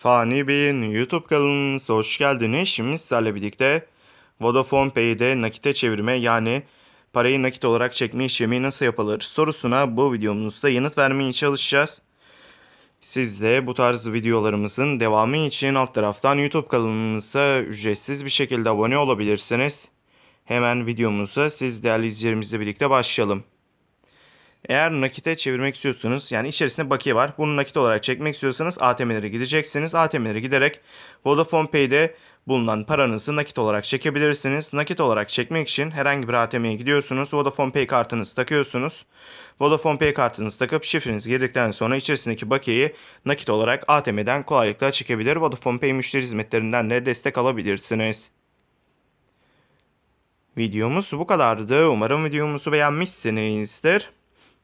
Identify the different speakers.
Speaker 1: Fani Bey'in YouTube kanalımıza hoş geldiniz. Şimdi sizlerle birlikte Vodafone Pay'de nakite çevirme yani parayı nakit olarak çekme işlemi nasıl yapılır sorusuna bu videomuzda yanıt vermeye çalışacağız. Siz de bu tarz videolarımızın devamı için alt taraftan YouTube kanalımıza ücretsiz bir şekilde abone olabilirsiniz. Hemen videomuza siz değerli izleyicilerimizle birlikte başlayalım. Eğer nakite çevirmek istiyorsanız yani içerisinde bakiye var. Bunu nakit olarak çekmek istiyorsanız ATM'lere gideceksiniz. ATM'lere giderek Vodafone Pay'de bulunan paranızı nakit olarak çekebilirsiniz. Nakit olarak çekmek için herhangi bir ATM'ye gidiyorsunuz. Vodafone Pay kartınızı takıyorsunuz. Vodafone Pay kartınızı takıp şifrenizi girdikten sonra içerisindeki bakiyeyi nakit olarak ATM'den kolaylıkla çekebilir. Vodafone Pay müşteri hizmetlerinden de destek alabilirsiniz. Videomuz bu kadardı. Umarım videomuzu beğenmişsinizdir.